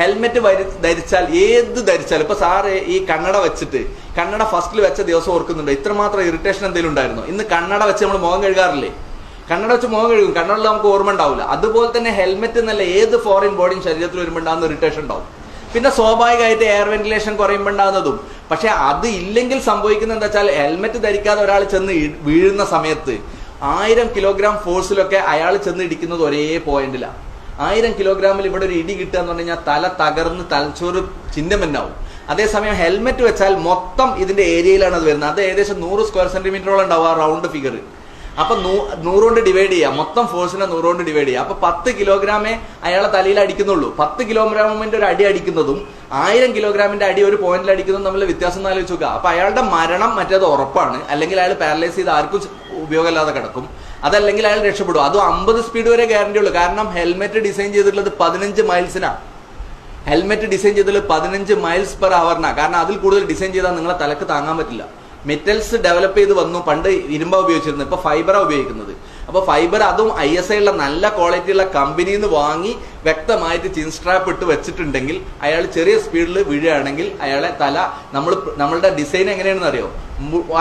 Helmet ധരിച്ചാൽ ഏത് ധരിച്ചാലും ഇപ്പൊ sir ഈ കണ്ണട വെച്ചിട്ട് കണ്ണട ഫസ്റ്റിൽ വെച്ച ദിവസം ഓർക്കുന്നുണ്ടോ? ഇത്രമാത്രം ഇറിറ്റേഷൻ എന്തെങ്കിലും ഉണ്ടായിരുന്നു? ഇന്ന് കണ്ണട വെച്ച് നമ്മൾ മുഖം കഴുകാറില്ലേ? കണ്ണട വെച്ച് മുഖം കഴുകും. കണ്ണടയിൽ നമുക്ക് ഓർമ്മ ഉണ്ടാവില്ല. അതുപോലെ തന്നെ ഹെൽമെറ്റ് എന്നല്ല ഏത് ഫോറിൻ ബോഡിയും ശരീരത്തിൽ വരുമ്പോൾ ഉണ്ടാകുന്ന ഇറിറ്റേഷൻ ഉണ്ടാവും. പിന്നെ സ്വാഭാവികമായിട്ട് എയർ വെന്റിലേഷൻ കുറയുമ്പോൾ ഉണ്ടാകുന്നതും. പക്ഷെ അത് ഇല്ലെങ്കിൽ സംഭവിക്കുന്നത് എന്താ വെച്ചാൽ ഹെൽമെറ്റ് ധരിക്കാതെ ഒരാൾ ചെന്ന് വീഴുന്ന സമയത്ത് ആയിരം കിലോഗ്രാം ഫോഴ്സിലൊക്കെ അയാൾ ചെന്ന് ഇടിക്കുന്നത് ഒരേ പോയിന്റിലാണ് ആയിരം കിലോഗ്രാമിൽ ഇവിടെ ഒരു ഇടി കിട്ടുക എന്ന് പറഞ്ഞു കഴിഞ്ഞാൽ തല തകർന്ന് തലച്ചോറ് ചിഹ്നമെന്നാവും അതേസമയം ഹെൽമെറ്റ് വെച്ചാൽ മൊത്തം ഇതിന്റെ ഏരിയയിലാണ് അത് വരുന്നത്. അത് ഏകദേശം നൂറ് സ്ക്വയർ സെന്റിമീറ്ററോളം ഉണ്ടാവും ആ റൗണ്ട് ഫിഗർ അപ്പൊ നൂറുകൊണ്ട് ഡിവൈഡ് ചെയ്യാം. മൊത്തം ഫോഴ്സിനെ നൂറുകൊണ്ട് ഡിവൈഡ് ചെയ്യാം. അപ്പൊ പത്ത് കിലോഗ്രാമേ അയാളെ തലയിൽ അടിക്കുന്നുള്ളൂ. പത്ത് കിലോഗ്രാമിന്റെ ഒരു അടി അടിക്കുന്നതും ആയിരം കിലോഗ്രാമിന്റെ അടി ഒരു പോയിന്റിൽ അടിക്കുന്നതും തമ്മിൽ വ്യത്യാസം ആലോചിച്ച് നോക്കുക. അപ്പൊ അയാളുടെ മരണം മറ്റേത് ഉറപ്പാണ്. അല്ലെങ്കിൽ അയാൾ പാരലൈസ് ചെയ്ത് ആർക്കും ഉപയോഗമില്ലാതെ കിടക്കും. അതല്ലെങ്കിൽ അയാൾ രക്ഷപ്പെടും. അതും അമ്പത് സ്പീഡ് വരെ ഗ്യാരണ്ടി ഉള്ളൂ. കാരണം ഹെൽമെറ്റ് ഡിസൈൻ ചെയ്തിട്ടുള്ളത് പതിനഞ്ച് മൈൽസിനാണ് ഹെൽമെറ്റ് ഡിസൈൻ ചെയ്തിട്ടുള്ളത് പതിനഞ്ച് മൈൽസ് പെർ അവറിനാണ് കാരണം അതിൽ കൂടുതൽ ഡിസൈൻ ചെയ്താൽ നിങ്ങളെ തലക്ക് താങ്ങാൻ പറ്റില്ല. മെറ്റൽസ് ഡെവലപ്പ് ചെയ്ത് വന്നു. പണ്ട് ഇരുമ്പ ഉപയോഗിച്ചിരുന്നു ഇപ്പൊ ഫൈബറാണ് ഉപയോഗിക്കുന്നത്. അപ്പൊ ഫൈബർ അതും ഐ എസ് ഐ ഉള്ള നല്ല ക്വാളിറ്റി ഉള്ള കമ്പനിയിൽ നിന്ന് വാങ്ങി വ്യക്തമായിട്ട് ചിൻസ്ട്രാപ്പ് ഇട്ട് വെച്ചിട്ടുണ്ടെങ്കിൽ അയാൾ ചെറിയ സ്പീഡിൽ വീഴുകയാണെങ്കിൽ അയാളെ തല നമ്മൾ നമ്മളുടെ ഡിസൈൻ എങ്ങനെയാണെന്ന് അറിയോ?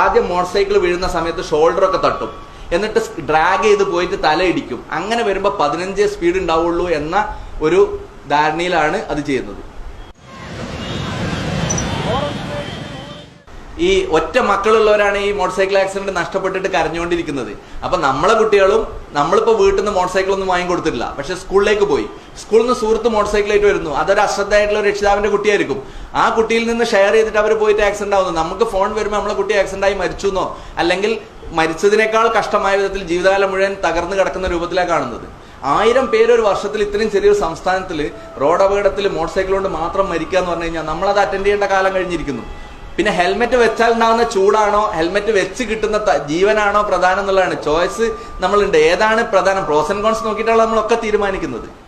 ആദ്യം മോട്ടോർ സൈക്കിൾ വീഴുന്ന സമയത്ത് ഷോൾഡർ ഒക്കെ തട്ടും. എന്നിട്ട് ഡ്രാഗ് ചെയ്ത് പോയിട്ട് തല ഇടിക്കും. അങ്ങനെ വരുമ്പോൾ പതിനഞ്ച് സ്പീഡ് ഉണ്ടാവുള്ളൂ എന്ന ഒരു ധാരണയിലാണ് അത് ചെയ്യുന്നത്. ഈ ഒറ്റ മക്കളുള്ളവരാണ് ഈ മോട്ടോർ സൈക്കിൾ ആക്സിഡന്റ് നഷ്ടപ്പെട്ടിട്ട് കരഞ്ഞുകൊണ്ടിരിക്കുന്നത്. അപ്പൊ നമ്മളെ കുട്ടികളും നമ്മളിപ്പോ വീട്ടിൽ നിന്ന് മോട്ടോർ സൈക്കിൾ ഒന്നും വാങ്ങി കൊടുത്തിട്ടില്ല. പക്ഷെ സ്കൂളിലേക്ക് പോയി. സ്കൂളിൽ നിന്ന് സുഹൃത്ത് മോട്ടോർ സൈക്കിളായിട്ട് വരുന്നു. അതൊരു അശ്രദ്ധയായിട്ടുള്ള രക്ഷിതാവിന്റെ കുട്ടിയായിരിക്കും. ആ കുട്ടിയിൽ നിന്ന് ഷെയർ ചെയ്തിട്ട് അവർ പോയിട്ട് ആക്സിഡന്റ് ആവുന്നു. നമുക്ക് ഫോൺ വരുമ്പോൾ നമ്മളെ കുട്ടി ആക്സിഡന്റ് ആയി മരിച്ചു എന്നോ അല്ലെങ്കിൽ മരിച്ചതിനേക്കാൾ കഷ്ടമായ വിധത്തിൽ ജീവിതകാലം മുഴുവൻ തകർന്നു കിടക്കുന്ന രൂപത്തിലാണ് കാണുന്നത്. ആയിരം പേര് ഒരു വർഷത്തിൽ ഇത്രയും ചെറിയൊരു സംസ്ഥാനത്തിൽ റോഡ് അപകടത്തിൽ മോട്ടോർ സൈക്കിൾ കൊണ്ട് മാത്രം മരിക്കുക എന്ന് പറഞ്ഞു കഴിഞ്ഞാൽ നമ്മളത് അറ്റൻഡ് ചെയ്യേണ്ട കാലം കഴിഞ്ഞിരിക്കുന്നു. പിന്നെ ഹെൽമെറ്റ് വെച്ചാൽ ഉണ്ടാവുന്ന ചൂടാണോ? ഹെൽമെറ്റ് വെച്ച് കിട്ടുന്ന ജീവനാണോ പ്രധാനം എന്നുള്ളതാണ്. ചോയ്സ് നമ്മളുണ്ട്. ഏതാണ് പ്രധാനം? പ്രോസ് ആൻഡ് കോൺസ് നോക്കിയിട്ടാണ് നമ്മളൊക്കെ തീരുമാനിക്കുന്നത്.